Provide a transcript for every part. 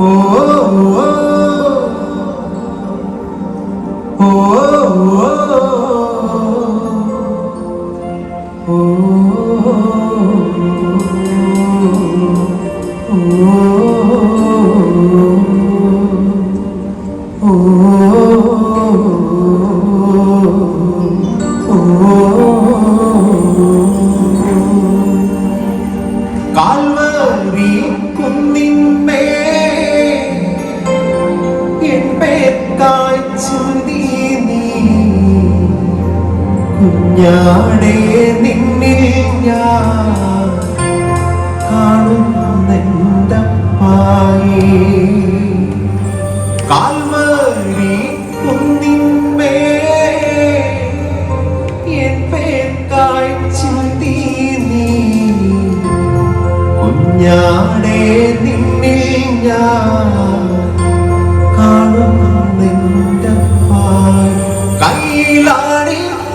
oh, oh, oh. oh. എൻ പേർക്കായി നീ കുഞ്ഞാടേ നിന്നിൽ ഞാൻ കാണുന്നെന്തപ്പായേ? കാൽവരി കുന്നിന്മേ എൻ പേർക്കായി ചുന്തി നീ. കുഞ്ഞാടേ നിന്നിൽ ഞാൻ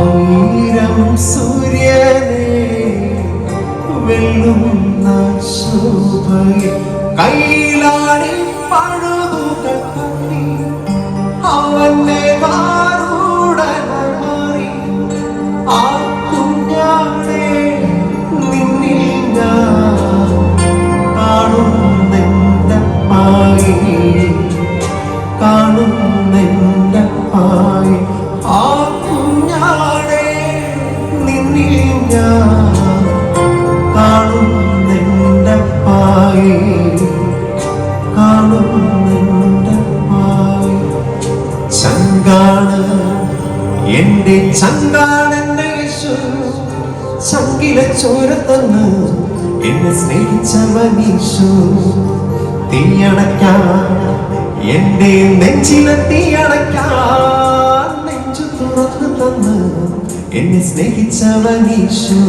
ആയിരം സൂര്യനെ വെള്ളുന്ന ശോഭയിൽ കൈലാടി പഴുതുകൾ തട്ടി അവന്റെ കാരൂടനായി മാറി ആ കുഞ്ഞാടെ നിന്നിൽ ഞാൻ കാണുന്നെന്റെ പായി എന്റെ ചങ്കാണെന്റെ യേശു ചങ്കിലെ ചോര തന്ന്. എന്നെ സ്നേഹിച്ചവനീശു തീയണയ്ക്കാൻ എന്റെ നെഞ്ചിലെ തീയണയ്ക്കാൻ നെഞ്ചു തുറന്നു തന്ന്. എന്നെ സ്നേഹിച്ചവനീശു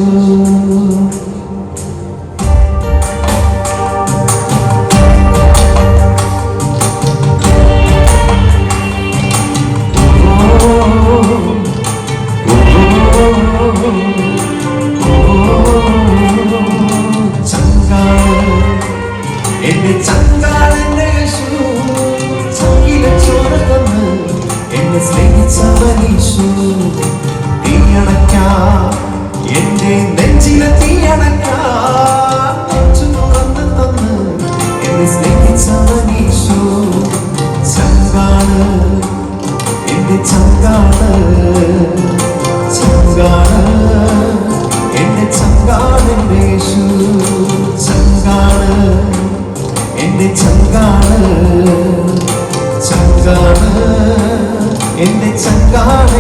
എന്റെ ചങ്കാളെന്റെ ചങ്കിലെ ചോര തന്ന് എന്നെ സ്നേഹിച്ചവനീശു തീയണയ്ക്കാ എന്റെ നെഞ്ചിലെ തീയണയ്ക്കാ നെഞ്ചു തുറന്ന് തന്ന് എന്നെ സ്നേഹിച്ചവനീശു ചങ്കാണ്. എന്റെ ചങ്കാണ്. ചങ്കാണ് എന്റെ ചങ്കാണ്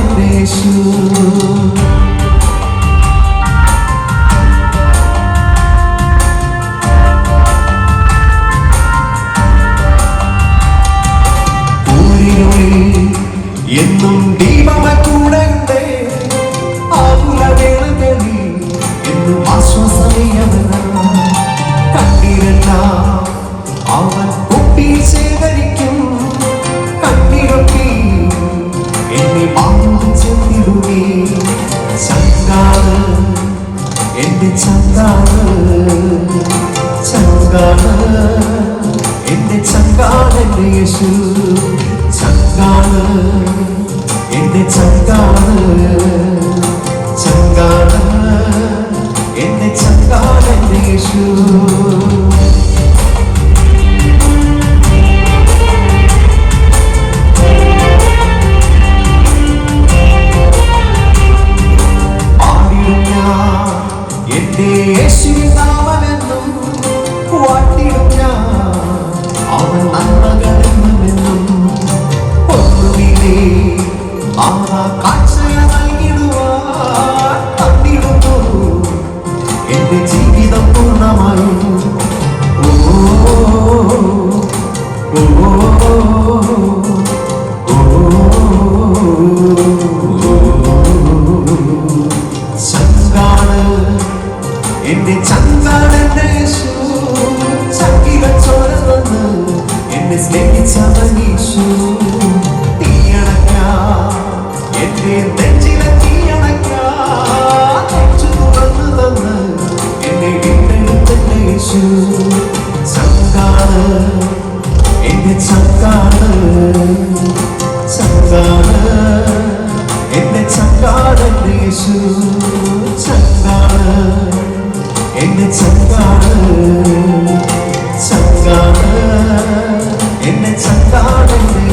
യേശു. ചങ്കാണ്. എന്റെ ചങ്കാണ്. ചങ്കാണ്. എന്റെ ചങ്കാണ് എന്റെ യേശു. എന്റെ യേശുനാമമെന്നും ചമഞ്ഞീശു തീയണക്ക എന്റെ നെഞ്ചിലെ തീയണക്ക നെഞ്ചു തുറന്നു തന്ന് എന്നെ വീണ്ടെടുത്തേശു ചങ്കാണ് എന്റെ ചങ്കാണ് ചങ്കാണ് എന്റെ ചങ്കാണ് യേശു ചങ്കാണ് എന്റെ ചങ്കാണ് ചങ്കാണ്. it's a thought in me